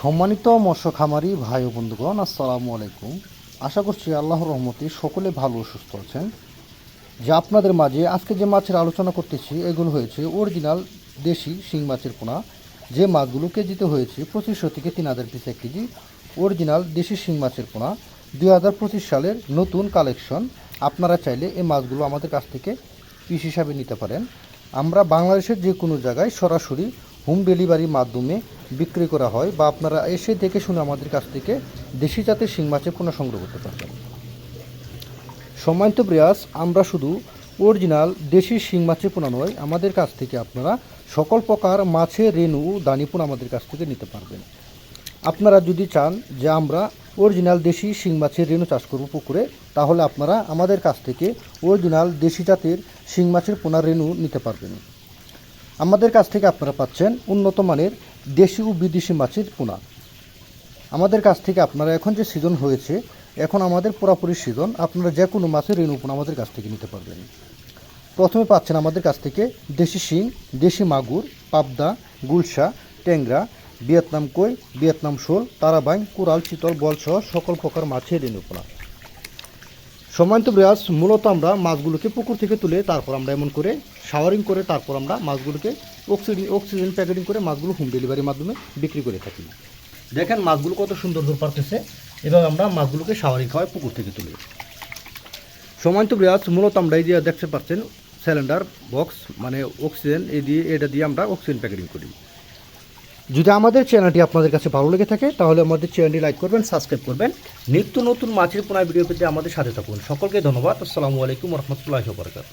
সম্মানিত মৎস্য খামারি ভাই ও বন্ধুগণ, আসসালামু আলাইকুম। আশা করছি আল্লাহর রহমতে সকলে ভালো সুস্থ আছেন। যে আপনাদের মাঝে আজকে যে মাছের আলোচনা করতেছি, এগুলো হয়েছে অরিজিনাল দেশি শিং মাছের পোনা। যে মাছগুলো কেজিতে হয়েছে পঁচিশশো থেকে তিন হাজার পিস এক কেজি, অরিজিনাল দেশি শিং মাছের পোনা। দুই হাজার পঁচিশ সালের নতুন কালেকশন। আপনারা চাইলে এই মাছগুলো আমাদের কাছ থেকে পিস হিসাবে নিতে পারেন। আমরা বাংলাদেশের যে কোনো জায়গায় সরাসরি হোম ডেলিভারির মাধ্যমে বিক্রি করা হয় বা আপনারা এসে দেখে শুনে আমাদের কাছ থেকে দেশি জাতের শিং মাছের পোনা সংগ্রহ করতে পারবেন। সম্মানিত ব্রিয়াস আমরা শুধু অরিজিনাল দেশি শিং মাছের পোনা নয়, আমাদের কাছ থেকে আপনারা সকল প্রকার মাছের রেণু দানিপুন আমাদের কাছ থেকে নিতে পারবেন। আপনারা যদি চান যে আমরা অরিজিনাল দেশি শিং মাছের রেণু চাষ করব পুকুরে, তাহলে আপনারা আমাদের কাছ থেকে অরিজিনাল দেশি জাতের শিং মাছের পোনা রেণু নিতে পারবেন। আমাদের কাছ থেকে আপনারা পাচ্ছেন উন্নত মানের দেশি ও বিদেশি মাছের পোনা। আমাদের কাছ থেকে আপনারা এখন যে সিজন হয়েছে, এখন আমাদের পুরাপুরি সিজন। আপনারা যে কোনো মাছের ঋণ পোনা আমাদের কাছ থেকে নিতে পারবেন। প্রথমে পাচ্ছেন আমাদের কাছ থেকে দেশি শিং, দেশি মাগুর, পাবদা, গুলশা, ট্যাংরা, ভিয়েতনাম কই, ভিয়েতনাম শোল তারাবাইন কুরাল, চিতল, বলসহ সকল প্রকার মাছের রেণু পোনা। সম্মানিত ব্রাস মূলত আমরা মাছগুলোকে পুকুর থেকে তুলে তারপর আমরা এমন করে শাওয়ারিং করে তারপর আমরা মাছগুলোকে অক্সিজেন অক্সিজেন প্যাকেটিং করে মাছগুলো হোম ডেলিভারির মাধ্যমে বিক্রি করে থাকি। দেখেন মাছগুলো কত সুন্দর দূর পারতেছে এবং আমরা মাছগুলোকে শাওয়ারিং খাওয়াই পুকুর থেকে তুলি সম্মানিত ব্রাস মূলত আমরা এই যে দেখতে পাচ্ছেন সিলিন্ডার বক্স মানে অক্সিজেন এই দিয়ে, এটা দিয়ে আমরা অক্সিজেন প্যাকেটিং করি। যদি আমাদের চ্যানেলটি আপনাদের কাছে ভালো লেগে থাকে, তাহলে আমাদের চ্যানেলটি লাইক করবেন সাবস্ক্রাইব করবেন। নিত্য নতুন মাছের পোনা ভিডিও পেতে আমাদের সাথে থাকুন। সকলকে ধন্যবাদ। আসসালামু আলাইকুম রহমতুল্লাহ বরকাত